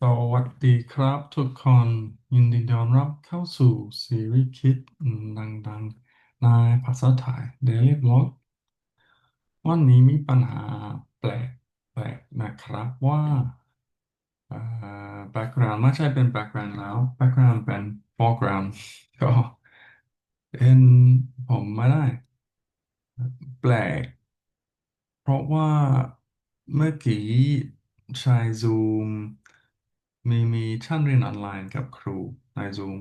สวัสดีครับทุกคน ยินดีต้อนรับเข้าสู่ซีรีส์คิดดังๆ ในภาษาไทย Daily Vlog วันนี้มีปัญหาแปลกแปลกนะครับว่าเอ่อ background ไม่ใช่เป็น background แล้ว background เป็น foreground ก็เห็นผมไม่ได้ แปลก เพราะว่าเมื่อกี้ใช้ Zoom มีมีชั้นเรียนออนไลน์กับครูใน Zoom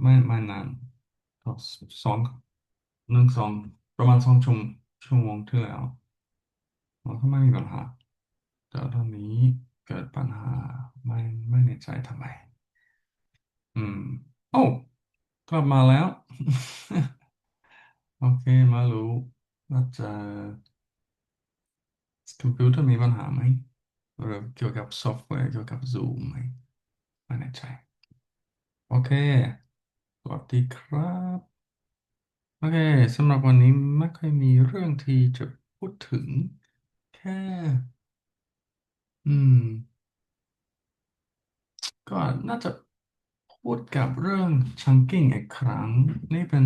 ไม่ไม่นานก็สองหนึ่งสองประมาณสองชั่วชั่วโมงที่แล้วมันก็ไม่มีปัญหา แต่ตอนนี้เกิดปัญหาไม่ไม่แน่ใจทำไม อืม โอ้กลับมาแล้ว โอเค มารู้ว่าจะคอมพิวเตอร์มีปัญหาไหม หรือเกี่ยวกับซอฟต์แวร์เกี่ยวกับ Zoom ไหมไม่แน่ใจ โอเค สวัสดีครับ โอเคสำหรับวันนี้ไม่ค่อยมีเรื่องที่จะพูดถึงแค่ อืม ก็น่าจะพูดกับเรื่อง chunking อีกครั้ง นี่เป็น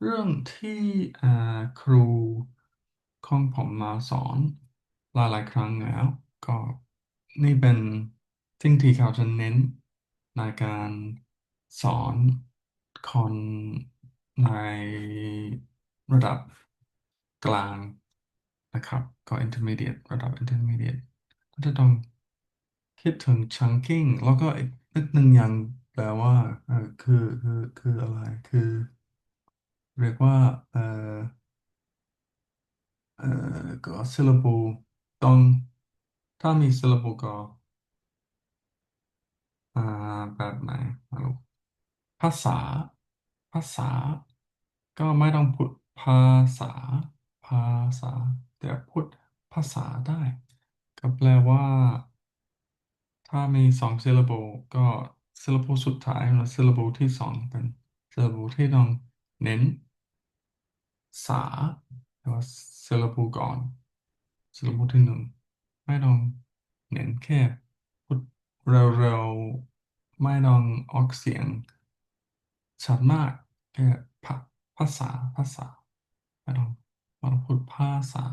เรื่องที่ครูของผมมาสอน หลายๆครั้งแล้ว ก็นี่เป็นสิ่งที่เขาจะเน้นในการสอนคนในระดับกลางนะครับ ก็ intermediate ระดับ intermediate ก็จะต้องคิดถึง chunking แล้วก็อีกนิดหนึ่งอย่างแปลว่าเออคือคือคืออะไรคือ เรียกว่าเออเออก็ syllable ต้องถ้ามี syllable ก็อ่าแบบไหนไม่รู้ภาษา ภาษา ก็ไม่ต้องพูดภาษา ภาษา แต่พูดภาษาได้ ก็แปลว่า ถ้ามีสอง syllable ก็ syllable สุดท้ายและ syllable ที่สองเป็น syllable ที่ต้องเน้น สาหรือว่า syllable ก่อน syllable ที่หนึ่งไม่ต้องเน้นแค่พูดเร็วๆไม่ต้องออกเสียงชัดมากแค่ภาภาษาภาษาไม่ต้องม่ต้องพูดภาษา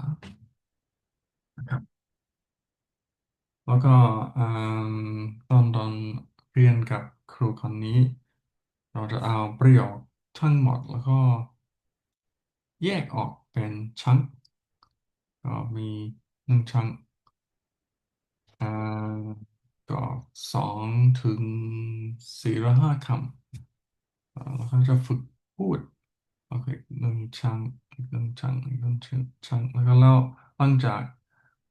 นะครับแล้วก็ตอนตอนเรียนกับครูคนนี้ เราจะเอาประโยคทั้งหมดแล้วก็แยกออกเป็นชั้น ก็มีหนึ่งชั้นอ่าก็สองถึงสี่หรือห้าคำอ่าแล้วก็จะฝึกพูดโอเคหนึ่งชั้นอีกหนึ่งชั้นอีกหนึ่งชั้นแล้วก็แล้วหลังจาก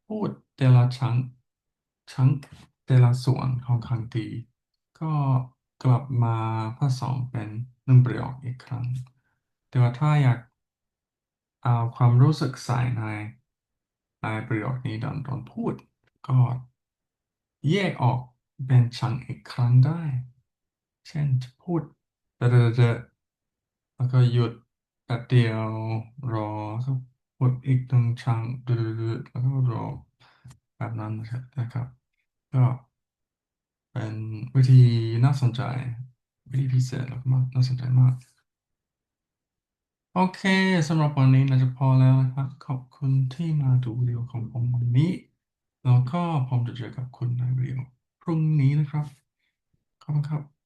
พูดแต่ละชั้นชั้นแต่ละส่วนของคำดีก็กลับมาผสมเป็นหนึ่งประโยคอีกครั้ง แต่ว่าถ้าอยากเอาความรู้สึกใส่ใน ในประโยคนี้ตอนตอนพูด ก็แยกออกเป็นชั้นอีกครั้งได้ เช่นจะพูดเดเดแล้วก็หยุดแป๊บเดียวรอสักพูดอีกหนึ่งชั้นเดแล้วก็รอแบบนั้นนะครับ ก็เป็นวิธีน่าสนใจวิธีพิเศษแล้วก็น่าสนใจมาก โอเคสำหรับวันนี้น่าจะพอแล้วนะครับ ขอบคุณที่มาดูวิดีโอของผมวันนี้ แล้วก็ผมจะเจอกับคุณในวิดีโอพรุ่งนี้นะครับ ขอบคุณครับ